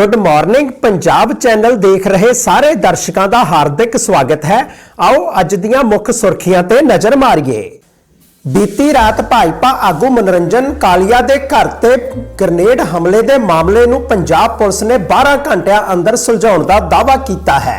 Good morning Punjab channel ਦੇਖ ਰਹੇ ਸਾਰੇ ਦਰਸ਼ਕਾਂ ਦਾ ਹਾਰਦਿਕ ਸਵਾਗਤ ਹੈ। ਆਓ ਅੱਜ ਦੀਆਂ ਮੁੱਖ ਸੁਰਖੀਆਂ ਤੇ ਨਜ਼ਰ ਮਾਰੀਏ। ਬੀਤੀ ਰਾਤ ਭਾਜਪਾ ਆਗੂ ਮਨੋਰੰਜਨ ਕਾਲੀਆ ਦੇ ਘਰ ਤੇ ਗ੍ਰਨੇਡ ਹਮਲੇ ਦੇ ਮਾਮਲੇ ਨੂੰ ਪੰਜਾਬ ਪੁਲਿਸ ਨੇ 12 ਘੰਟਿਆਂ ਅੰਦਰ ਸੁਲਝਾਉਣ ਦਾ ਦਾਅਵਾ ਕੀਤਾ ਹੈ।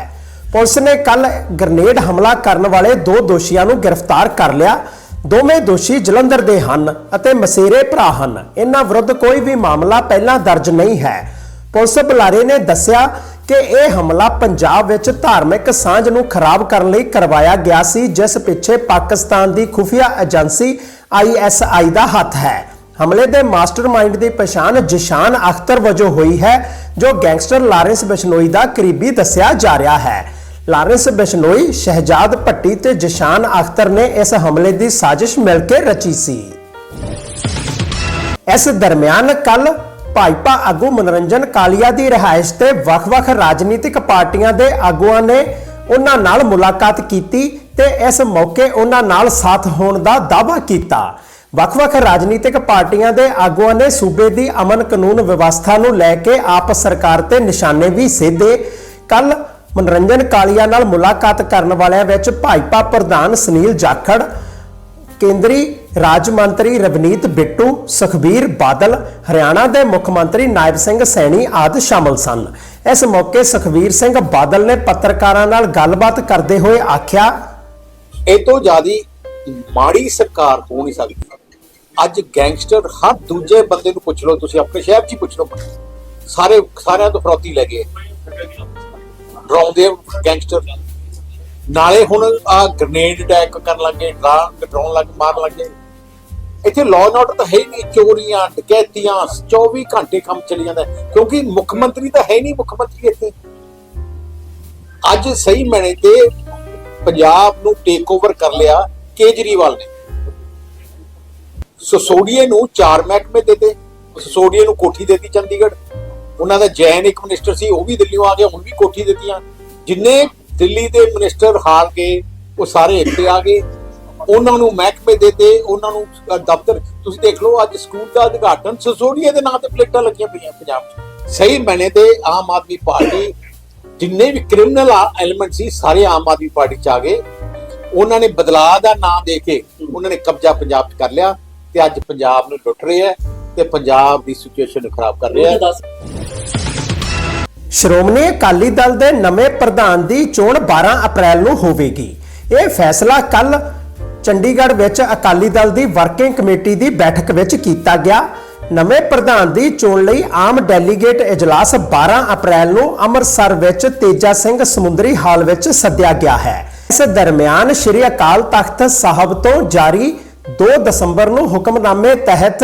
ਪੁਲਿਸ ਨੇ ਕੱਲ ਗ੍ਰਨੇਡ ਹਮਲਾ ਕਰਨ ਵਾਲੇ ਦੋ ਦੋਸ਼ੀਆਂ ਨੂੰ ਗ੍ਰਿਫਤਾਰ ਕਰ ਲਿਆ। ਦੋਵੇਂ ਦੋਸ਼ੀ ਜਲੰਧਰ ਦੇ ਹਨ ਅਤੇ ਮਸੇਰੇ ਭਰਾ ਹਨ। ਇਹਨਾਂ ਵਿਰੁੱਧ ਕੋਈ ਵੀ ਮਾਮਲਾ ਪਹਿਲਾਂ ਦਰਜ ਨਹੀਂ ਹੈ। ਪੁਲਿਸ ਬੁਲਾਰੇ ਨੇ ਦੱਸਿਆ ਕਿ ਇਹ ਹਮਲਾ ਪੰਜਾਬ ਵਿੱਚ ਧਾਰਮਿਕ ਸਾਂਝ ਨੂੰ ਖਰਾਬ ਕਰਨ ਲਈ ਕਰਵਾਇਆ ਗਿਆ ਸੀ, ਜਿਸ ਪਿੱਛੇ ਪਾਕਿਸਤਾਨ ਦੀ ਖੁਫੀਆ ਏਜੰਸੀ ISI ਦਾ ਹੱਥ ਹੈ। ਹਮਲੇ ਦੇ ਮਾਸਟਰਮਾਈਂਡ ਦੀ ਪਛਾਣ ਜਿਸ਼ਾਨ ਅਖਤਰ ਵਜੋਂ ਹੋਈ ਹੈ, ਜੋ ਗੈਂਗਸਟਰ ਲਾਰੈਂਸ ਬਿਸ਼ਨੋਈ ਦਾ ਕਰੀਬੀ ਦੱਸਿਆ ਜਾ ਰਿਹਾ ਹੈ। ਲਾਰੈਂਸ ਬਿਸ਼ਨੋਈ ਸ਼ਹਿਜਾਦ ਭੱਟੀ ਤੇ ਜਿਸ਼ਾਨ ਅਖਤਰ ਨੇ ਇਸ ਹਮਲੇ ਦੀ ਸਾਜ਼ਿਸ਼ ਮਿਲ ਕੇ ਰਚੀ ਸੀ। ਇਸ ਦਰਮਿਆਨ ਕੱਲ ਭਾਜਪਾ ਆਗੂ ਮਨੋਰੰਜਨ ਕਾਲੀਆ ਦੀ ਰਿਹਾਇਸ਼ ਤੇ ਵੱਖ-ਵੱਖ ਰਾਜਨੀਤਿਕ ਪਾਰਟੀਆਂ ਦੇ ਆਗੂਆਂ ਨੇ ਉਹਨਾਂ ਨਾਲ ਮੁਲਾਕਾਤ ਕੀਤੀ ਤੇ ਇਸ ਮੌਕੇ ਉਹਨਾਂ ਨਾਲ ਸਾਥ ਹੋਣ ਦਾ ਦਾਅਵਾ ਕੀਤਾ। ਵੱਖ-ਵੱਖ ਰਾਜਨੀਤਿਕ ਪਾਰਟੀਆਂ ਦੇ ਆਗੂਆਂ ਨੇ ਸੂਬੇ ਦੀ ਅਮਨ ਕਾਨੂੰਨ ਵਿਵਸਥਾ ਨੂੰ ਲੈ ਕੇ ਆਪ ਸਰਕਾਰ ਤੇ ਨਿਸ਼ਾਨੇ ਵੀ ਸੇਧੇ। ਕੱਲ ਮਨੋਰੰਜਨ ਕਾਲੀਆ ਨਾਲ ਮੁਲਾਕਾਤ ਕਰਨ ਵਾਲਿਆਂ ਵਿੱਚ ਭਾਜਪਾ ਪ੍ਰਧਾਨ ਸੁਨੀਲ ਜਾਖੜ ਕੇਂਦਰੀ ਰਾਜ ਮੰਤਰੀ ਰਵਨੀਤ ਬਿੱਟੂ, ਸੁਖਬੀਰ ਬਾਦਲ, ਹਰਿਆਣਾ ਦੇ ਮੁੱਖ ਮੰਤਰੀ ਨਾਇਬ ਸਿੰਘ ਸੈਣੀ ਆਦਿ ਸ਼ਾਮਲ ਸਨ। ਇਸ ਮੌਕੇ ਸੁਖਬੀਰ ਸਿੰਘ ਬਾਦਲ ਨੇ ਪੱਤਰਕਾਰਾਂ ਨਾਲ ਗੱਲਬਾਤ ਕਰਦੇ ਹੋਏ ਆਖਿਆ, ਇਹ ਤੋਂ ਜ਼ਿਆਦੀ ਮਾੜੀ ਸਰਕਾਰ ਹੋ ਨਹੀਂ ਸਕਦੀ। ਅੱਜ ਗੈਂਗਸਟਰ ਹਰ ਦੂਜੇ ਬੰਦੇ ਨੂੰ ਪੁੱਛ ਲਓ, ਤੁਸੀਂ ਆਪਣੇ ਸ਼ਹਿਰ 'ਚ ਹੀ ਪੁੱਛ ਲਓ। ਸਾਰੇ, ਸਾਰਿਆਂ ਤੋਂ ਫਰੋਤੀ ਲੈ ਗਏ। ਡਰਾਉਂਦੇ ਗੈਂਗਸਟਰ। ਨਾਲੇ ਹੁਣ ਆ ਗ੍ਰਨੇਡ ਅਟੈਕ ਕਰਨ ਲੱਗੇ ਡਰਾ ਡਰਾਉਣ ਲੱਗ ਮਾਰ ਲੱਗੇ। ਇੱਥੇ ਲਾਅ ਐਂਡ ਆਰਡਰ ਤਾਂ ਹੈ ਨਹੀਂ, ਚੋਰੀਆਂ, ਡਕੈਤੀਆਂ 24 ਘੰਟੇ ਕੰਮ ਚੱਲੀ ਜਾਂਦਾ ਕਿਉਂਕਿ ਮੁੱਖ ਮੰਤਰੀ ਤਾਂ ਹੈ ਨਹੀਂ, ਮੁੱਖ ਮੰਤਰੀ ਇੱਥੇ। ਅੱਜ ਸਹੀ ਮੈਨੇ ਤੇ ਪੰਜਾਬ ਨੂੰ ਟੇਕ ਓਵਰ ਕਰ ਲਿਆ ਕੇਜਰੀਵਾਲ ਨੇ। ਸੋਸੋਡੀਏ ਨੂੰ ਚਾਰ ਮਹਿਕਮੇ ਦਿੱਤੇ। ਸੋਸੋਡੀਏ ਨੂੰ ਕੋਠੀ ਦੇਤੀ ਚੰਡੀਗੜ੍ਹ। ਉਹਨਾਂ ਦਾ ਜੈਨ ਇੱਕ ਮਿਨਿਸਟਰ ਸੀ, ਉਹ ਵੀ ਦਿੱਲੀੋਂ ਆ ਗਿਆ, ਹੁਣ ਵੀ ਕੋਠੀ ਦਿੱਤੀਆਂ। ਜਿੰਨੇ ਦਿੱਲੀ ਦੇ ਮਿਨਿਸਟਰ ਹਾਰ ਗਏ ਉਹ ਸਾਰੇ ਇੱਥੇ ਆ ਗਏ। ਉਹਨਾਂ ਨੂੰ ਮਹਿਕਮੇ ਦਿੱਤੇ ਉਹਨਾਂ ਨੂੰ ਦਫ਼ਤਰ, ਤੁਸੀਂ ਦੇਖ ਲਓ, ਅੱਜ ਸਕੂਲ ਦਾ ਉਦਘਾਟਨ ਸੋਸੋਡੀਏ ਦੇ ਨਾਂ ਤੇ ਪਲੇਟਾਂ ਲੱਗੀਆਂ ਪਈਆਂ ਪੰਜਾਬ 'ਚ। ਸਹੀ ਮੈਨੇ ਤੇ ਆਮ ਆਦਮੀ ਪਾਰਟੀ ਜਿੰਨੇ ਵੀ ਕ੍ਰਿਮੀਨਲ ਐਲੀਮੈਂਟ ਸੀ, ਸਾਰੇ ਆਮ ਆਦਮੀ ਪਾਰਟੀ ਚ ਆ ਗਏ। ਉਹਨਾਂ ਨੇ ਬਦਲਾਅ ਦਾ ਨਾਮ ਦੇ ਕੇ ਉਹਨਾਂ ਨੇ ਕਬਜ਼ਾ ਪੰਜਾਬ 'ਚ ਕਰ ਲਿਆ ਤੇ ਅੱਜ ਪੰਜਾਬ ਨੂੰ ਲੁੱਟ ਰਿਹਾ ਤੇ ਪੰਜਾਬ ਦੀ ਸਿਚੁਏਸ਼ਨ ਨੂੰ ਖਰਾਬ ਕਰ ਰਿਹਾ ਸ਼੍ਰੋਮਣੀ ਅਕਾਲੀ ਦਲ ਦੇ ਨਵੇਂ ਪ੍ਰਧਾਨ ਦੀ ਚੋਣ 12 ਅਪ੍ਰੈਲ ਨੂੰ ਹੋਵੇਗੀ। ਇਹ ਫੈਸਲਾ ਕੱਲ ਚੰਡੀਗੜ੍ਹ ਵਿੱਚ ਅਕਾਲੀ ਦਲ ਦੀ ਵਰਕਿੰਗ ਕਮੇਟੀ ਦੀ ਬੈਠਕ ਵਿੱਚ ਕੀਤਾ ਗਿਆ। ਨਵੇਂ ਪ੍ਰਧਾਨ ਦੀ ਚੋਣ ਲਈ ਆਮ ਡੈਲੀਗੇਟ ਇਜਲਾਸ 12 ਅਪ੍ਰੈਲ ਨੂੰ ਅੰਮ੍ਰਿਤਸਰ ਵਿੱਚ ਤੇਜਾ ਸਿੰਘ ਸਮੁੰਦਰੀ ਹਾਲ ਵਿੱਚ ਸੱਦਿਆ ਗਿਆ ਹੈ। ਇਸ ਦਰਮਿਆਨ ਸ੍ਰੀ ਅਕਾਲ ਤਖਤ ਸਾਹਿਬ ਤੋਂ ਜਾਰੀ 2 ਦਸੰਬਰ ਨੂੰ ਹੁਕਮਨਾਮੇ ਤਹਿਤ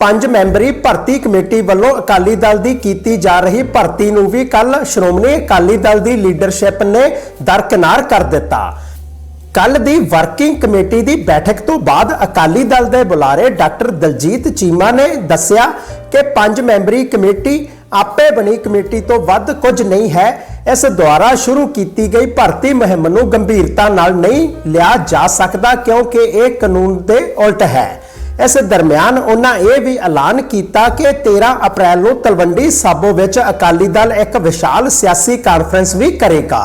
ਪੰਜ ਮੈਂਬਰੀ ਭਰਤੀ ਕਮੇਟੀ ਵੱਲੋਂ ਅਕਾਲੀ ਦਲ ਦੀ ਕੀਤੀ ਜਾ ਰਹੀ ਭਰਤੀ ਨੂੰ ਵੀ ਕੱਲ ਸ਼੍ਰੋਮਣੀ ਅਕਾਲੀ ਦਲ ਦੀ ਲੀਡਰਸ਼ਿਪ ਨੇ ਦਰਕਨਾਰ ਕਰ ਦਿੱਤਾ। ਕੱਲ ਦੀ ਵਰਕਿੰਗ ਕਮੇਟੀ ਦੀ ਬੈਠਕ ਤੋਂ ਬਾਅਦ ਅਕਾਲੀ ਦਲ ਦੇ ਬੁਲਾਰੇ ਡਾਕਟਰ ਦਲਜੀਤ ਚੀਮਾ ਨੇ ਦੱਸਿਆ ਕਿ ਪੰਜ ਮੈਂਬਰੀ ਕਮੇਟੀ ਆਪੇ ਬਣੀ ਕਮੇਟੀ ਤੋਂ ਵੱਧ ਕੁਝ ਨਹੀਂ ਹੈ। ਇਸ ਦੁਆਰਾ ਸ਼ੁਰੂ ਕੀਤੀ ਗਈ ਭਰਤੀ ਮੁਹਿੰਮ ਨੂੰ ਗੰਭੀਰਤਾ ਨਾਲ ਨਹੀਂ ਲਿਆ ਜਾ ਸਕਦਾ ਕਿਉਂਕਿ ਇਹ ਕਾਨੂੰਨ ਦੇ ਉਲਟ ਹੈ। ਇਸ ਦਰਮਿਆਨ ਉਹਨਾਂ ਇਹ ਵੀ ਐਲਾਨ ਕੀਤਾ ਕਿ 13 ਅਪ੍ਰੈਲ ਨੂੰ ਤਲਵੰਡੀ ਸਾਬੋ ਵਿੱਚ ਅਕਾਲੀ ਦਲ ਇੱਕ ਵਿਸ਼ਾਲ ਸਿਆਸੀ ਕਾਨਫਰੰਸ ਵੀ ਕਰੇਗਾ।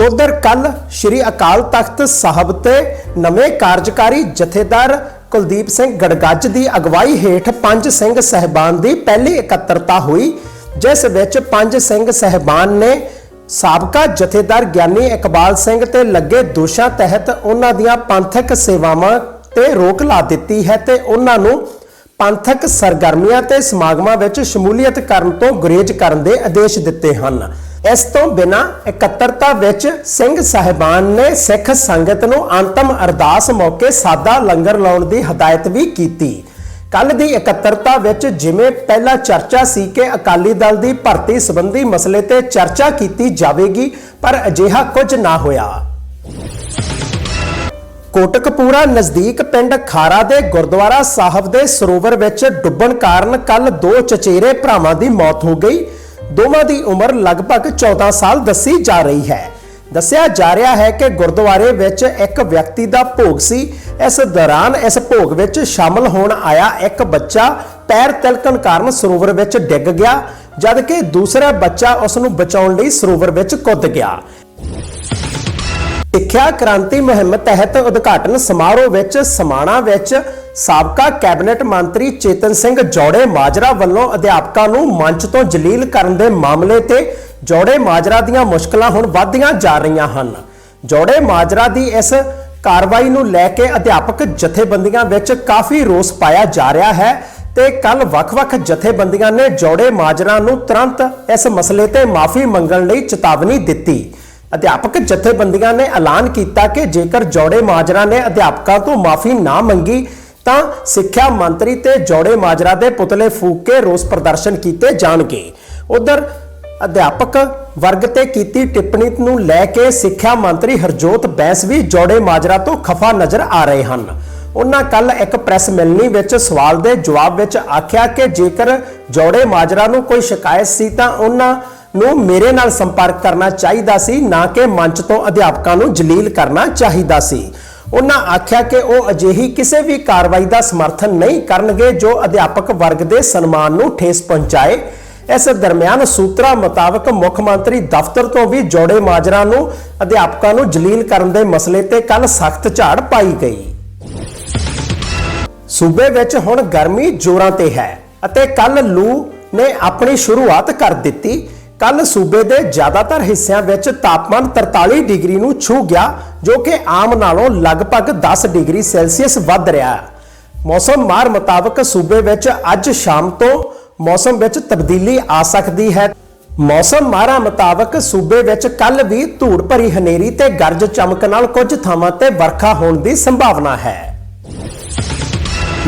ਉਧਰ ਕੱਲ ਸ੍ਰੀ ਅਕਾਲ ਤਖਤ ਸਾਹਿਬ ਤੇ ਨਵੇਂ ਕਾਰਜਕਾਰੀ ਜਥੇਦਾਰ ਕੁਲਦੀਪ ਸਿੰਘ ਗੜਗੱਜ ਦੀ ਅਗਵਾਈ ਹੇਠ ਪੰਜ ਸਿੰਘ ਸਹਿਬਾਨ ਦੀ ਪਹਿਲੀ ਇਕੱਤਰਤਾ ਹੋਈ, ਜਿਸ ਵਿੱਚ ਪੰਜ ਸਿੰਘ ਸਹਿਬਾਨ ਨੇ ਸਾਬਕਾ ਜਥੇਦਾਰ ਗਿਆਨੀ ਇਕਬਾਲ ਸਿੰਘ ਤੇ ਲੱਗੇ ਦੋਸ਼ਾਂ ਤਹਿਤ ਉਹਨਾਂ ਦੀਆਂ ਪੰਥਕ ਸੇਵਾਵਾਂ ਤੇ ਰੋਕ ਲਾ ਦਿੱਤੀ ਹੈ ਤੇ ਉਹਨਾਂ ਨੂੰ ਪੰਥਕ ਸਰਗਰਮੀਆਂ ਤੇ ਸਮਾਗਮਾਂ ਵਿੱਚ ਸ਼ਮੂਲੀਅਤ ਕਰਨ ਤੋਂ ਗੁਰੇਜ਼ ਕਰਨ ਦੇ ਆਦੇਸ਼ ਦਿੱਤੇ ਹਨ। ਇਸ ਤੋਂ ਬਿਨਾ ਇਕੱਤਰਤਾ ਵਿੱਚ ਸਿੰਘ ਸਾਹਿਬਾਨ ਨੇ ਸਿੱਖ ਸੰਗਤ ਨੂੰ ਅੰਤਮ ਅਰਦਾਸ ਮੌਕੇ ਸਾਦਾ ਲੰਗਰ ਲਾਉਣ ਦੀ ਹਦਾਇਤ ਵੀ ਕੀਤੀ। ਕੱਲ ਦੀ ਇਕੱਤਰਤਾ ਵਿੱਚ ਜਿਵੇਂ ਪਹਿਲਾ ਚਰਚਾ ਸੀ ਕਿ ਅਕਾਲੀ ਦਲ ਦੀ ਭਰਤੀ ਸੰਬੰਧੀ ਮਸਲੇ ਤੇ ਚਰਚਾ ਕੀਤੀ ਜਾਵੇਗੀ, ਪਰ ਅਜਿਹਾ ਕੁਝ ਨਾ ਹੋਇਆ। ਕੋਟਕਪੂਰਾ ਨਜ਼ਦੀਕ ਪਿੰਡ ਖਾਰਾ ਦੇ ਗੁਰਦੁਆਰਾ ਸਾਹਿਬ ਦੇ ਸਰੋਵਰ ਵਿੱਚ ਡੁੱਬਣ ਕਾਰਨ ਕੱਲ ਦੋ ਚਚੇਰੇ ਭਰਾਵਾਂ ਦੀ ਮੌਤ ਹੋ ਗਈ। ਦੋਵਾਂ ਦੀ ਉਮਰ ਲਗਭਗ 14 ਸਾਲ ਦੱਸੀ ਜਾ ਰਹੀ ਹੈ। ਦੱਸਿਆ ਜਾ ਰਿਹਾ ਹੈ ਕਿ ਗੁਰਦੁਆਰੇ ਵਿੱਚ ਇੱਕ ਵਿਅਕਤੀ ਦਾ ਭੋਗ ਸੀ। ਇਸ ਦੌਰਾਨ ਇਸ ਭੋਗ ਵਿੱਚ ਸ਼ਾਮਲ ਹੋਣ ਆਇਆ ਇੱਕ ਬੱਚਾ ਪੈਰ ਤਿਲਕਣ ਕਾਰਨ ਸਰੋਵਰ ਵਿੱਚ ਡਿੱਗ ਗਿਆ, ਜਦਕਿ ਦੂਸਰਾ ਬੱਚਾ ਉਸ ਨੂੰ ਬਚਾਉਣ ਲਈ ਸਰੋਵਰ ਵਿੱਚ ਕੁੱਦ ਗਿਆ। ਸਿੱਖਿਆ ਕ੍ਰਾਂਤੀ ਮੁਹਿੰਮ ਤਹਿਤ ਉਦਘਾਟਨ ਸਮਾਰੋਹ ਵਿੱਚ ਸਮਾਣਾ ਵਿੱਚ ਸਾਬਕਾ ਕੈਬਨਿਟ ਮੰਤਰੀ ਚੇਤਨ ਸਿੰਘ ਜੋੜੇ ਮਾਜਰਾ ਵੱਲੋਂ ਅਧਿਆਪਕਾਂ ਨੂੰ ਮੰਚ ਤੋਂ ਜਲੀਲ ਕਰਨ ਦੇ ਮਾਮਲੇ ਤੇ ਜੋੜੇ ਮਾਜਰਾ ਦੀਆਂ ਮੁਸ਼ਕਲਾਂ ਹੁਣ ਵੱਧਦੀਆਂ ਜਾ ਰਹੀਆਂ ਹਨ। ਜੋੜੇ ਮਾਜਰਾ ਦੀ ਇਸ ਕਾਰਵਾਈ ਨੂੰ ਲੈ ਕੇ ਅਧਿਆਪਕ ਜਥੇਬੰਦੀਆਂ ਵਿੱਚ ਕਾਫੀ ਰੋਸ ਪਾਇਆ ਜਾ ਰਿਹਾ ਹੈ ਤੇ ਕੱਲ ਵੱਖ-ਵੱਖ ਜਥੇਬੰਦੀਆਂ ਨੇ ਜੋੜੇ ਮਾਜਰਾ ਨੂੰ ਤੁਰੰਤ ਇਸ ਮਸਲੇ ਤੇ ਮਾਫੀ ਮੰਗਣ ਲਈ ਚੇਤਾਵਨੀ ਦਿੱਤੀ। ਅਧਿਆਪਕ ਜਥੇਬੰਦੀਆਂ ਨੇ ਐਲਾਨ ਕੀਤਾ ਕਿ ਜੇਕਰ ਜੋੜੇ ਮਾਜਰਾ ਨੇ ਅਧਿਆਪਕਾਂ ਤੋਂ ਮਾਫੀ ਨਾ ਮੰਗੀ, ਤਾਂ ਸਿੱਖਿਆ ਮੰਤਰੀ ਤੇ ਜੋੜੇ ਮਾਜਰਾ ਦੇ ਪੁਤਲੇ ਫੂਕ ਕੇ ਰੋਸ ਪ੍ਰਦਰਸ਼ਨ ਕੀਤੇ ਜਾਣਗੇ। ਉਧਰ ਅਧਿਆਪਕ ਵਰਗ ਤੇ ਕੀਤੀ ਟਿੱਪਣੀ ਨੂੰ ਲੈ ਕੇ ਸਿੱਖਿਆ ਮੰਤਰੀ ਹਰਜੋਤ ਬੈਂਸ ਵੀ ਜੋੜੇ ਮਾਜਰਾ ਤੋਂ ਖਫਾ ਨਜ਼ਰ ਆ ਰਹੇ ਹਨ। ਉਹਨਾਂ ਕੱਲ ਇੱਕ ਪ੍ਰੈਸ ਮਿਲਣੀ ਵਿੱਚ ਸਵਾਲ ਦੇ ਜਵਾਬ ਵਿੱਚ ਆਖਿਆ ਕਿ ਜੇਕਰ ਜੋੜੇ ਮਾਜਰਾ ਨੂੰ ਕੋਈ ਸ਼ਿਕਾਇਤ ਸੀ ਤਾਂ ਉਹਨਾਂ ਨੂੰ ਮੇਰੇ ਨਾਲ ਸੰਪਰਕ ਕਰਨਾ ਚਾਹੀਦਾ ਸੀ, ਨਾ ਕਿ ਮੰਚ ਤੋਂ ਅਧਿਆਪਕਾਂ ਨੂੰ ਜਲੀਲ ਕਰਨਾ ਚਾਹੀਦਾ ਸੀ। ਉਹਨਾਂ ਆਖਿਆ ਕਿ ਉਹ ਅਜਿਹੀ ਕਿਸੇ ਵੀ ਕਾਰਵਾਈ ਦਾ ਸਮਰਥਨ ਨਹੀਂ ਕਰਨਗੇ ਜੋ ਅਧਿਆਪਕ ਵਰਗ ਦੇ ਸਨਮਾਨ ਨੂੰ ਠੇਸ ਪਹੁੰਚਾਏ। ਇਸ ਦਰਮਿਆਨ ਸੂਤਰਾਂ ਮੁਤਾਬਕ ਮੁੱਖ ਮੰਤਰੀ ਦਫ਼ਤਰ ਤੋਂ ਵੀ ਜੋੜੇ ਮਾਜਰਾ ਨੂੰ ਅਧਿਆਪਕਾਂ ਨੂੰ ਜਲੀਲ ਕਰਨ ਦੇ ਮਸਲੇ ਤੇ ਕੱਲ ਸਖਤ ਝਾੜ ਪਾਈ ਗਈ। ਸੂਬੇ ਵਿੱਚ ਹੁਣ ਗਰਮੀ ਜ਼ੋਰਾਂ ਤੇ ਹੈ ਅਤੇ ਕੱਲ ਲੂ ਨੇ ਆਪਣੀ ਸ਼ੁਰੂਆਤ ਕਰ ਦਿੱਤੀ। ਕੱਲ ਸੂਬੇ ਦੇ ਜ਼ਿਆਦਾਤਰ ਹਿੱਸਿਆਂ ਵਿੱਚ ਤਾਪਮਾਨ 43 ਡਿਗਰੀ ਨੂੰ ਛੂ ਗਿਆ, ਜੋ ਕਿ ਆਮ ਨਾਲੋਂ ਲਗਭਗ 10 ਡਿਗਰੀ ਸੈਲਸੀਅਸ ਵੱਧ ਰਿਹਾ ਹੈ। ਮੌਸਮ ਮਾਰ ਮੁਤਾਬਕ ਸੂਬੇ ਵਿੱਚ ਅੱਜ ਸ਼ਾਮ ਤੋਂ ਮੌਸਮ ਵਿੱਚ ਤਬਦੀਲੀ ਆ ਸਕਦੀ ਹੈ। ਮੌਸਮ ਮਾਰਾ ਮੁਤਾਬਕ ਸੂਬੇ ਵਿੱਚ ਕੱਲ ਵੀ ਧੂੜ ਭਰੀ ਹਨੇਰੀ ਤੇ ਗਰਜ ਚਮਕ ਨਾਲ ਕੁਝ ਥਾਵਾਂ ਤੇ ਵਰਖਾ ਹੋਣ ਦੀ ਸੰਭਾਵਨਾ ਹੈ।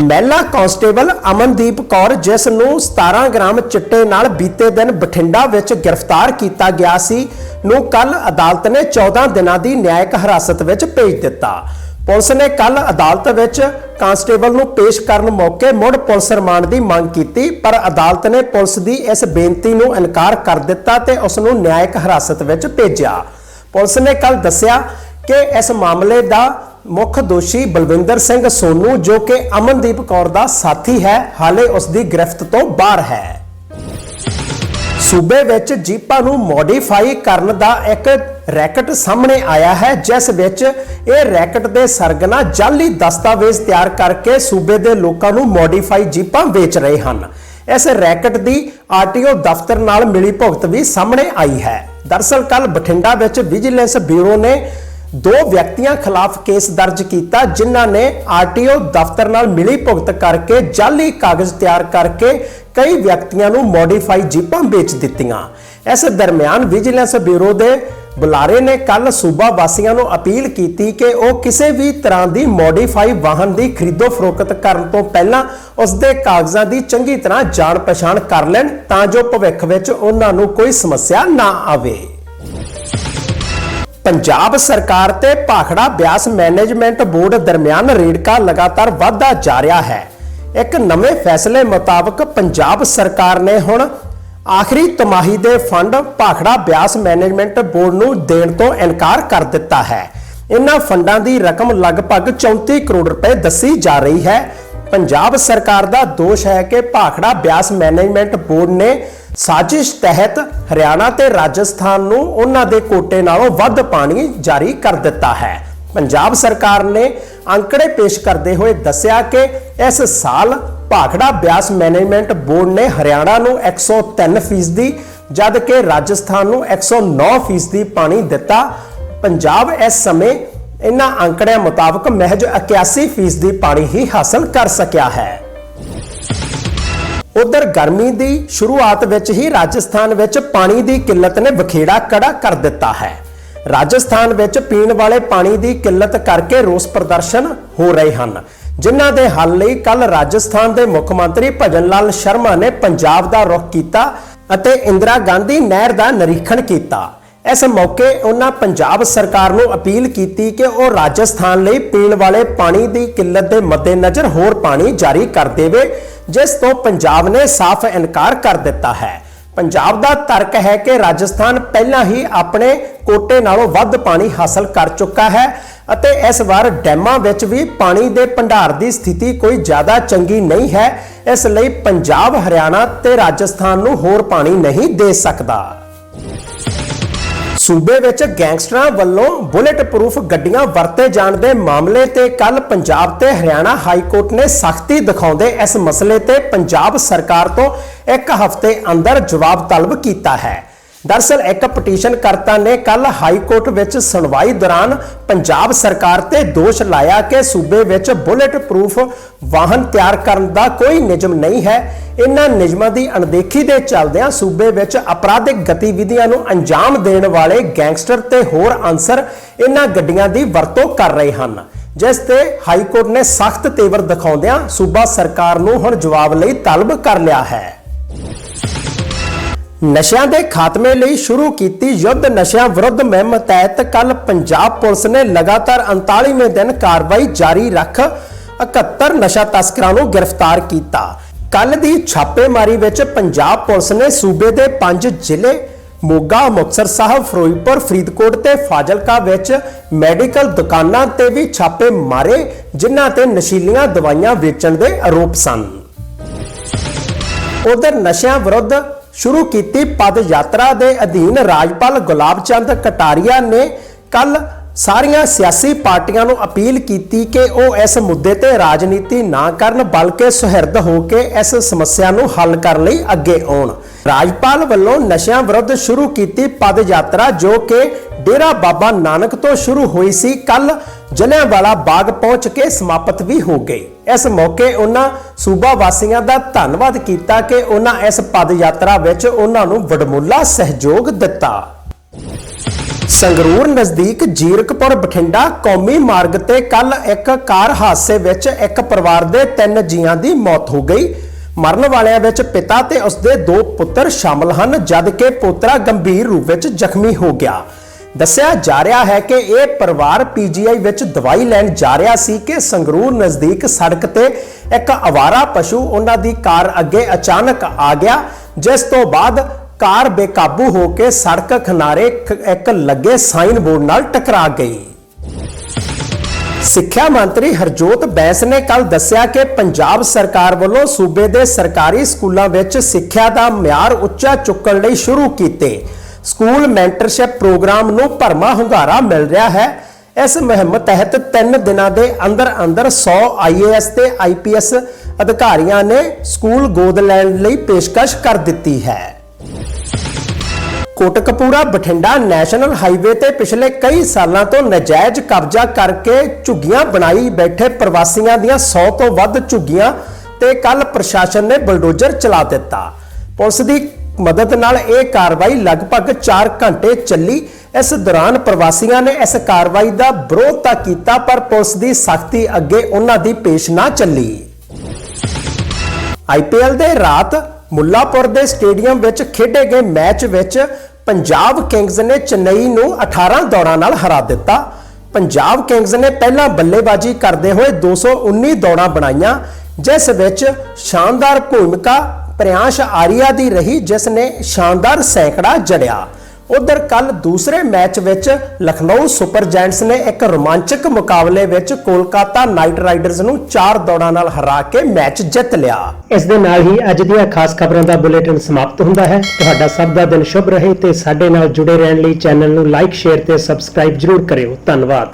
ਮਹਿਲਾ ਕਾਂਸਟੇਬਲ ਅਮਨਦੀਪ ਕੌਰ ਜਿਸ ਨੂੰ 17 ਗ੍ਰਾਮ ਚਿੱਟੇ ਨਾਲ ਬੀਤੇ ਦਿਨ ਬਠਿੰਡਾ ਵਿੱਚ ਗ੍ਰਿਫਤਾਰ ਕੀਤਾ ਗਿਆ ਸੀ, ਨੂੰ ਕੱਲ ਅਦਾਲਤ ਨੇ 14 ਦਿਨਾਂ ਦੀ ਨਿਆਇਕ ਹਿਰਾਸਤ ਵਿੱਚ ਭੇਜ ਦਿੱਤਾ। ਪੁਲਿਸ ਨੇ ਕੱਲ ਅਦਾਲਤ ਵਿੱਚ ਕਾਂਸਟੇਬਲ ਨੂੰ ਪੇਸ਼ ਕਰਨ ਮੌਕੇ ਮੁੜ ਪੁਲਿਸ ਰਿਮਾਂਡ ਦੀ ਮੰਗ ਕੀਤੀ, ਪਰ ਅਦਾਲਤ ਨੇ ਪੁਲਿਸ ਦੀ ਇਸ ਬੇਨਤੀ ਨੂੰ ਇਨਕਾਰ ਕਰ ਦਿੱਤਾ ਤੇ ਉਸ ਨੂੰ ਨਿਆਇਕ ਹਿਰਾਸਤ ਵਿੱਚ ਭੇਜਿਆ। ਪੁਲਿਸ ਨੇ ਕੱਲ ਦੱਸਿਆ ਕਿ ਇਸ ਮਾਮਲੇ ਦਾ ਮੁੱਖ ਦੋਸ਼ੀ ਬਲਵਿੰਦਰ ਸਿੰਘ ਸੋਨੂ, ਜੋ ਕਿ ਅਮਨਦੀਪ ਕੌਰ ਦਾ ਸਾਥੀ ਹੈ, ਹਾਲੇ ਉਸ ਦੀ ਗ੍ਰਿਫਤ ਤੋਂ ਬਾਹਰ ਹੈ। ਸੂਬੇ ਵਿੱਚ ਜੀਪਾਂ ਨੂੰ ਮੋਡੀਫਾਈ ਕਰਨ ਦਾ ਇੱਕ ਰੈਕਟ ਸਾਹਮਣੇ ਆਇਆ ਹੈ, ਜਿਸ ਵਿੱਚ ਇਹ ਰੈਕਟ ਦੇ ਸਰਗਨਾ ਜਾਲੀ ਦਸਤਾਵੇਜ਼ ਤਿਆਰ ਕਰਕੇ ਸੂਬੇ ਦੇ ਲੋਕਾਂ ਨੂੰ ਮੋਡੀਫਾਈ ਜੀਪਾਂ ਵੇਚ ਰਹੇ ਹਨ। ਇਸ ਰੈਕਟ ਦੀ ਆਰਟੀਓ ਦਫ਼ਤਰ ਨਾਲ ਮਿਲੀ ਭੁਗਤ ਵੀ ਸਾਹਮਣੇ ਆਈ ਹੈ। ਦਰਸਲ ਕੱਲ ਬਠਿੰਡਾ ਵਿੱਚ ਵਿਜੀਲੈਂਸ ਬਿਊਰੋ ਨੇ ਦੋ ਵਿਅਕਤੀਆਂ ਖਿਲਾਫ ਕੇਸ ਦਰਜ ਕੀਤਾ, ਜਿਨ੍ਹਾਂ ਨੇ ਆਰਟੀਓ ਦਫ਼ਤਰ ਨਾਲ ਮਿਲੀ ਭੁਗਤ ਕਰਕੇ ਜਾਲੀ ਕਾਗਜ਼ ਤਿਆਰ ਕਰਕੇ ਕਈ ਵਿਅਕਤੀਆਂ ਨੂੰ ਮੋਡੀਫਾਈ ਜੀਪਾਂ ਵੇਚ ਦਿੱਤੀਆਂ। ਇਸ ਦਰਮਿਆਨ ਵਿਜੀਲੈਂਸ ਬਿਊਰੋ ਦੇ ਬੁਲਾਰੇ ਨੇ ਕੱਲ ਸੂਬਾ ਵਾਸੀਆਂ ਨੂੰ ਅਪੀਲ ਕੀਤੀ ਕਿ ਉਹ ਕਿਸੇ ਵੀ ਤਰ੍ਹਾਂ ਦੀ ਮੋਡੀਫਾਈ ਵਾਹਨ ਦੀ ਖਰੀਦੋ ਫਰੋਖਤ ਕਰਨ ਤੋਂ ਪਹਿਲਾਂ ਉਸ ਦੇ ਕਾਗਜ਼ਾਂ ਦੀ ਚੰਗੀ ਤਰ੍ਹਾਂ ਜਾਣ ਪਛਾਣ ਕਰ ਲੈਣ ਤਾਂ ਜੋ ਭਵਿੱਖ ਵਿੱਚ ਉਹਨਾਂ ਨੂੰ ਕੋਈ ਸਮੱਸਿਆ ਨਾ ਆਵੇ। ਪੰਜਾਬ ਸਰਕਾਰ ਤੇ ਭਾਖੜਾ ਬਿਆਸ ਮੈਨੇਜਮੈਂਟ ਬੋਰਡ ਦਰਮਿਆਨ ਰੇੜਕਾ ਲਗਾਤਾਰ ਵਧਦਾ ਜਾ ਰਿਹਾ ਹੈ। ਇੱਕ ਨਵੇਂ ਫੈਸਲੇ ਮੁਤਾਬਕ ਪੰਜਾਬ ਸਰਕਾਰ ਨੇ ਹੁਣ ਆਖਰੀ ਤਿਮਾਹੀ ਦੇ fund Bhakra Beas management board ਨੂੰ ਦੇਣ ਤੋਂ ਇਨਕਾਰ ਕਰ ਦਿੱਤਾ ਹੈ। ਇਨ੍ਹਾਂ ਫੰਡਾਂ ਦੀ ਰਕਮ ਲਗਭਗ 34 ਕਰੋੜ ਰੁਪਏ ਦੱਸੀ ਜਾ ਰਹੀ ਹੈ। ਪੰਜਾਬ ਸਰਕਾਰ ਦਾ ਦੋਸ਼ ਹੈ ਕਿ ਭਾਖੜਾ ਬਿਆਸ ਮੈਨੇਜਮੈਂਟ ਬੋਰਡ ਨੇ ਸਾਜ਼ਿਸ਼ ਤਹਿਤ ਹਰਿਆਣਾ ਤੇ ਰਾਜਸਥਾਨ ਨੂੰ ਉਹਨਾਂ ਦੇ ਕੋਟੇ ਨਾਲੋਂ ਵੱਧ ਪਾਣੀ ਜਾਰੀ ਕਰ ਦਿੱਤਾ ਹੈ। ਪੰਜਾਬ ਸਰਕਾਰ ਨੇ ਅੰਕੜੇ ਪੇਸ਼ ਕਰਦੇ ਹੋਏ ਦੱਸਿਆ ਕਿ ਇਸ ਸਾਲ ਭਾਖੜਾ ਬਿਆਸ ਮੈਨੇਜਮੈਂਟ ਬੋਰਡ ਨੇ ਹਰਿਆਣਾ ਨੂੰ 103 ਫੀਸਦੀ ਜਦ ਕਿ ਰਾਜਸਥਾਨ ਨੂੰ 109 ਫੀਸਦੀ ਪਾਣੀ ਦਿੱਤਾ। ਪੰਜਾਬ ਇਸ ਸਮੇਂ ਇਹਨਾਂ ਅੰਕੜਿਆਂ ਮੁਤਾਬਕ ਮਹਿਜ 81 ਫੀਸਦੀ ਪਾਣੀ ਹੀ ਹਾਸਲ ਕਰ ਸਕਿਆ ਹੈ। ਉਧਰ ਗਰਮੀ ਦੀ ਸ਼ੁਰੂਆਤ ਵਿੱਚ ਹੀ ਰਾਜਸਥਾਨ ਵਿੱਚ ਪਾਣੀ ਦੀ ਕਿੱਲਤ ਨੇ ਵਖੇੜਾ ਕੜਾ ਕਰ ਦਿੱਤਾ ਹੈ। ਰਾਜਸਥਾਨ ਵਿੱਚ ਪੀਣ ਵਾਲੇ ਪਾਣੀ ਦੀ ਕਿੱਲਤ ਕਰਕੇ ਰੋਸ ਪ੍ਰਦਰਸ਼ਨ ਹੋ ਰਹੇ ਹਨ, ਜਿਨ੍ਹਾਂ ਦੇ ਹੱਲ ਲਈ ਕੱਲ ਰਾਜਸਥਾਨ ਦੇ ਮੁੱਖ ਮੰਤਰੀ ਭਜਨ ਲਾਲ ਸ਼ਰਮਾ ਨੇ ਪੰਜਾਬ ਦਾ ਰੁਖ ਕੀਤਾ ਅਤੇ ਇੰਦਰਾ ਗਾਂਧੀ ਨਹਿਰ ਦਾ ਨਿਰੀਖਣ ਕੀਤਾ। ਇਸ ਮੌਕੇ ਉਹਨਾਂ ਪੰਜਾਬ ਸਰਕਾਰ ਨੂੰ ਅਪੀਲ ਕੀਤੀ ਕਿ ਉਹ ਰਾਜਸਥਾਨ ਲਈ ਪੀਣ ਵਾਲੇ ਪਾਣੀ ਦੀ ਕਿੱਲਤ ਦੇ ਮੱਦੇਨਜ਼ਰ ਹੋਰ ਪਾਣੀ ਜਾਰੀ ਕਰ ਦੇਵੇ ਜਿਸ ਤੋਂ ਪੰਜਾਬ ਨੇ ਸਾਫ਼ ਇਨਕਾਰ ਕਰ ਦਿੱਤਾ ਹੈ। ਪੰਜਾਬ ਦਾ ਤਰਕ ਹੈ ਕਿ ਰਾਜਸਥਾਨ ਪਹਿਲਾਂ ਹੀ ਆਪਣੇ ਕੋਟੇ ਨਾਲੋਂ ਵੱਧ ਪਾਣੀ ਹਾਸਲ ਕਰ ਚੁੱਕਾ ਹੈ ਅਤੇ ਇਸ ਵਾਰ ਡੈਮਾਂ ਵਿੱਚ ਵੀ ਪਾਣੀ ਦੇ ਭੰਡਾਰ ਦੀ ਸਥਿਤੀ ਕੋਈ ਜ਼ਿਆਦਾ ਚੰਗੀ ਨਹੀਂ ਹੈ। ਇਸ ਲਈ ਪੰਜਾਬ, ਹਰਿਆਣਾ ਤੇ ਰਾਜਸਥਾਨ ਨੂੰ ਹੋਰ ਪਾਣੀ ਨਹੀਂ ਦੇ ਸਕਦਾ। ਸੂਬੇ ਵਿੱਚ ਗੈਂਗਸਟਰਾਂ ਵੱਲੋਂ ਬੁਲੇਟ ਪ੍ਰੂਫ ਗੱਡੀਆਂ ਵਰਤੇ ਜਾਣ ਦੇ ਮਾਮਲੇ ਤੇ ਕੱਲ ਪੰਜਾਬ ਤੇ ਹਰਿਆਣਾ ਹਾਈ ਕੋਰਟ ਨੇ ਸਖਤੀ ਦਿਖਾਉਂਦੇ ਇਸ ਮਸਲੇ ਤੇ ਪੰਜਾਬ ਸਰਕਾਰ ਤੋਂ ਇੱਕ ਹਫ਼ਤੇ ਅੰਦਰ ਜਵਾਬ ਤਲਬ ਕੀਤਾ ਹੈ। ਦਰਸਲ ਇੱਕ ਪਟੀਸ਼ਨ ਕਰਤਾ ਨੇ ਕੱਲ ਹਾਈ ਕੋਰਟ ਵਿੱਚ ਸੁਣਵਾਈ ਦੌਰਾਨ ਪੰਜਾਬ ਸਰਕਾਰ ਤੇ ਦੋਸ਼ ਲਾਇਆ ਕਿ ਸੂਬੇ ਵਿੱਚ ਬੁਲੇਟ ਪ੍ਰੂਫ ਵਾਹਨ ਤਿਆਰ ਕਰਨ ਦਾ ਕੋਈ ਨਿਯਮ ਨਹੀਂ ਹੈ। ਇਨ੍ਹਾਂ ਨਿਯਮਾਂ ਦੀ ਅਣਦੇਖੀ ਦੇ ਚੱਲਦਿਆਂ ਸੂਬੇ ਵਿੱਚ ਅਪਰਾਧਿਕ ਗਤੀਵਿਧੀਆਂ ਨੂੰ ਅੰਜਾਮ ਦੇਣ ਵਾਲੇ ਗੈਂਗਸਟਰ ਤੇ ਹੋਰ ਅਨਸਰ ਇਨ੍ਹਾਂ ਗੱਡੀਆਂ ਦੀ ਵਰਤੋਂ ਕਰ ਰਹੇ ਹਨ। ਜਿਸ ਤੇ ਹਾਈ ਕੋਰਟ ਨੇ ਸਖਤ ਤੇਵਰ ਦਿਖਾਉਂਦਿਆਂ ਸੂਬਾ ਸਰਕਾਰ ਨੂੰ ਹੁਣ ਜਵਾਬ ਲਈ ਤਲਬ ਕਰ ਲਿਆ ਹੈ। ਨਸ਼ਿਆਂ ਦੇ ਖਾਤਮੇ ਲਈ ਸ਼ੁਰੂ ਕੀਤੀ ਯੁੱਧ। ਨਸ਼ਿਆਂ ਵਿਰੁੱਧ ਮੁਹਿੰਮ ਤਹਿਤ ਕੱਲ ਪੰਜਾਬ ਪੁਲਿਸ ਨੇ ਲਗਾਤਾਰ 39ਵੇਂ ਦਿਨ ਕਾਰਵਾਈ ਜਾਰੀ ਰੱਖ 71 ਨਸ਼ਾ ਤਸਕਰਾਂ ਨੂੰ ਗ੍ਰਿਫਤਾਰ ਕੀਤਾ। ਕੱਲ ਦੀ ਛਾਪੇਮਾਰੀ ਵਿੱਚ ਪੰਜਾਬ ਪੁਲਿਸ ਨੇ ਸੂਬੇ ਦੇ 5 ਜ਼ਿਲ੍ਹੇ, ਮੋਗਾ, ਮੁਕਤਸਰ ਸਾਹਿਬ, ਫਿਰੋਜ਼ਪੁਰ, ਫਰੀਦਕੋਟ ਤੇ ਫਾਜ਼ਿਲਕਾ ਵਿੱਚ ਮੈਡੀਕਲ ਦੁਕਾਨਾਂ ਤੇ ਵੀ ਛਾਪੇ ਮਾਰੇ, ਜਿਨ੍ਹਾਂ ਤੇ ਨਸ਼ੀਲੀਆਂ ਦਵਾਈਆਂ ਵੇਚਣ ਦੇ ਆਰੋਪ ਸਨ। ਉਧਰ ਨਸ਼ਿਆਂ ਵਿਰੁੱਧ ਸ਼ੁਰੂ ਕੀਤੀ ਪਦ ਯਾਤਰਾ ਦੇ ਅਧੀਨ ਰਾਜਪਾਲ ਗੁਲਾਬ ਚੰਦ ਕਟਾਰੀਆ ਨੇ ਕੱਲ ਸਾਰੀਆਂ ਸਿਆਸੀ ਪਾਰਟੀਆਂ ਨੂੰ ਅਪੀਲ ਕੀਤੀ ਕਿ ਉਹ ਇਸ ਮੁੱਦੇ ਤੇ ਰਾਜਨੀਤੀ ਨਾ ਕਰਨ ਬਲਕਿ ਸੁਹਿਰਦ ਹੋ ਕੇ ਇਸ ਸਮੱਸਿਆ ਨੂੰ ਹੱਲ ਕਰਨ ਲਈ ਅੱਗੇ ਆਉਣ। ਰਾਜਪਾਲ ਵੱਲੋਂ ਨਸ਼ਿਆਂ ਵਿਰੁੱਧ ਸ਼ੁਰੂ ਕੀਤੀ ਪਦ ਯਾਤਰਾ ਜੋ ਕਿ ਡੇਰਾ ਬਾਬਾ ਨਾਨਕ ਤੋਂ ਸ਼ੁਰੂ ਹੋਈ ਸੀ ਕੱਲ ਜਲਿਆਂਵਾਲਾ ਬਾਗ ਪਹੁੰਚ ਕੇ ਸਮਾਪਤ ਵੀ ਹੋ ਗਈ। ਇਸ ਮੌਕੇ ਉਹਨਾਂ ਸੂਬਾ ਵਾਸੀਆਂ ਦਾ ਧੰਨਵਾਦ ਕੀਤਾ ਕਿ ਉਹਨਾਂ ਇਸ ਪਦ ਯਾਤਰਾ ਵਿੱਚ ਉਹਨਾਂ ਨੂੰ ਵਡਮੁੱਲਾ ਸਹਿਯੋਗ ਦਿੱਤਾ। ਸੰਗਰੂਰ ਨਜ਼ਦੀਕ ਜੀਰਕਪੁਰ ਬਠਿੰਡਾ ਕੌਮੀ ਮਾਰਗ ਤੇ ਕੱਲ ਇੱਕ ਕਾਰ ਹਾਦਸੇ ਵਿੱਚ ਇੱਕ ਪਰਿਵਾਰ ਦੇ ਤਿੰਨ ਜੀਆਂ ਦੀ ਮੌਤ ਹੋ ਗਈ। ਮਰਨ ਵਾਲਿਆਂ ਵਿੱਚ ਪਿਤਾ ਤੇ ਉਸਦੇ ਦੋ ਪੁੱਤਰ ਸ਼ਾਮਲ ਹਨ, ਜਦਕਿ ਪੋਤਰਾ ਗੰਭੀਰ ਰੂਪ ਵਿੱਚ ਜ਼ਖਮੀ ਹੋ ਗਿਆ। ਦੱਸਿਆ ਜਾ ਰਿਹਾ ਹੈ ਕਿ ਇਹ ਪਰਿਵਾਰ ਪੀਜੀਆਈ ਵਿੱਚ ਦਵਾਈ ਲੈਣ ਜਾ ਰਿਹਾ ਸੀ ਕਿ ਸੰਗਰੂਰ ਨਜ਼ਦੀਕ ਸੜਕ ਤੇ ਇੱਕ ਅਵਾਰਾ ਪਸ਼ੂ ਉਹਨਾਂ ਦੀ ਕਾਰ ਅੱਗੇ ਅਚਾਨਕ ਆ ਗਿਆ, ਜਿਸ ਤੋਂ ਬਾਅਦ ਕਾਰ ਬੇਕਾਬੂ ਹੋ ਕੇ ਸੜਕ ਕਿਨਾਰੇ ਇੱਕ ਲੱਗੇ ਸਾਈਨ ਬੋਰਡ ਨਾਲ ਟਕਰਾ ਗਈ। ਸਿੱਖਿਆ ਮੰਤਰੀ ਹਰਜੋਤ ਬੈਂਸ ਨੇ ਕੱਲ ਦੱਸਿਆ ਕਿ ਪੰਜਾਬ ਸਰਕਾਰ ਵੱਲੋਂ ਸੂਬੇ ਦੇ ਸਰਕਾਰੀ ਸਕੂਲਾਂ ਵਿੱਚ ਸਿੱਖਿਆ ਦਾ ਮਿਆਰ ਉੱਚਾ ਚੁੱਕਣ ਲਈ ਸ਼ੁਰੂ ਕੀਤੇ। ਸਕੂਲ ਮੈਂਟਰਸ਼ਿਪ ਪ੍ਰੋਗਰਾਮ ਨੂੰ ਭਰਮਾ ਹੁੰਗਾਰਾ ਮਿਲ ਰਿਹਾ ਹੈ। ਇਸ ਮੁਹਿੰਮ ਤਹਿਤ 3 ਦਿਨਾਂ ਦੇ ਅੰਦਰ ਅੰਦਰ 100 ਆਈਏਐਸ ਤੇ ਆਈਪੀਐਸ ਅਧਿਕਾਰੀਆਂ ਨੇ ਸਕੂਲ ਗੋਦ ਲੈਣ ਲਈ ਪੇਸ਼ਕਸ਼ ਕਰ ਦਿੱਤੀ ਹੈ। ਕੋਟਕਪੂਰਾ ਬਠਿੰਡਾ ਨੈਸ਼ਨਲ ਹਾਈਵੇ ਤੇ ਪਿਛਲੇ ਕਈ ਸਾਲਾਂ ਤੋਂ ਨਜਾਇਜ਼ ਕਬਜ਼ਾ ਕਰਕੇ ਝੁੱਗੀਆਂ ਬਣਾਈ ਬੈਠੇ ਪ੍ਰਵਾਸੀਆਂ ਦੀਆਂ 100 ਤੋਂ ਵੱਧ ਝੁੱਗੀਆਂ ਤੇ ਕੱਲ ਪ੍ਰਸ਼ਾਸਨ ਨੇ ਬਲਡੋਜ਼ਰ ਚਲਾ ਦਿੱਤਾ। ਪੁਲਿਸ ਦੀ ਮਦਦ ਨਾਲ ਇਹ ਕਾਰਵਾਈ ਲਗਭਗ 4 ਘੰਟੇ ਚੱਲੀ। ਇਸ ਦੌਰਾਨ ਪ੍ਰਵਾਸੀਆਂ ਨੇ ਇਸ ਕਾਰਵਾਈ ਦਾ ਵਿਰੋਧ ਤਾਂ ਕੀਤਾ, ਪਰ ਪੁਲਿਸ ਦੀ ਸਖਤੀ ਅੱਗੇ ਉਹਨਾਂ ਦੀ ਪੇਸ਼ ਨਾ ਚੱਲੀ। ਆਈਪੀਐਲ ਦੇ ਰਾਤ ਮੁੱਲਾਪੁਰ ਦੇ ਸਟੇਡੀਅਮ ਵਿੱਚ ਖੇਡੇ ਗਏ ਮੈਚ ਵਿੱਚ ਪੰਜਾਬ ਕਿੰਗਜ਼ ਨੇ ਚੇਨਈ ਨੂੰ 18 ਦੌੜਾਂ ਨਾਲ ਹਰਾ ਦਿੱਤਾ। ਪੰਜਾਬ ਕਿੰਗਜ਼ ਨੇ ਪਹਿਲਾਂ ਬੱਲੇਬਾਜ਼ੀ ਕਰਦੇ ਹੋਏ 219 ਦੌੜਾਂ ਬਣਾਈਆਂ, ਜਿਸ ਵਿੱਚ ਸ਼ਾਨਦਾਰ ਭੂਮਿਕਾ ਪ੍ਰਿਆਂਸ਼ ਆਰੀਆ ਦੀ ਰਹੀ, ਜਿਸ ਨੇ ਸ਼ਾਨਦਾਰ ਸੈਂਕੜਾ ਜੜਿਆ। ਉਧਰ ਕੱਲ ਦੂਸਰੇ ਮੈਚ ਵਿੱਚ ਲਖਨਊ ਸੁਪਰ ਜਾਇੰਟਸ ਨੇ ਇੱਕ ਰੋਮਾਂਚਕ ਮੁਕਾਬਲੇ ਵਿੱਚ ਕੋਲਕਾਤਾ ਨਾਈਟ ਰਾਈਡਰਸ ਨੂੰ 4 ਦੌੜਾਂ ਨਾਲ ਹਰਾ ਕੇ ਮੈਚ ਜਿੱਤ ਲਿਆ। ਇਸ ਦੇ ਨਾਲ ਹੀ ਅੱਜ ਦੀਆਂ ਖਾਸ ਖਬਰਾਂ ਦਾ ਬੁਲੇਟਿਨ ਸਮਾਪਤ ਹੁੰਦਾ ਹੈ। ਤੁਹਾਡਾ ਸਭ ਦਾ ਦਿਨ ਸ਼ੁਭ ਰਹੇ ਤੇ ਸਾਡੇ ਨਾਲ ਜੁੜੇ ਰਹਿਣ ਲਈ ਚੈਨਲ ਨੂੰ ਲਾਈਕ, ਸ਼ੇਅਰ ਤੇ ਸਬਸਕ੍ਰਾਈਬ ਜਰੂਰ ਕਰਿਓ। ਧੰਨਵਾਦ।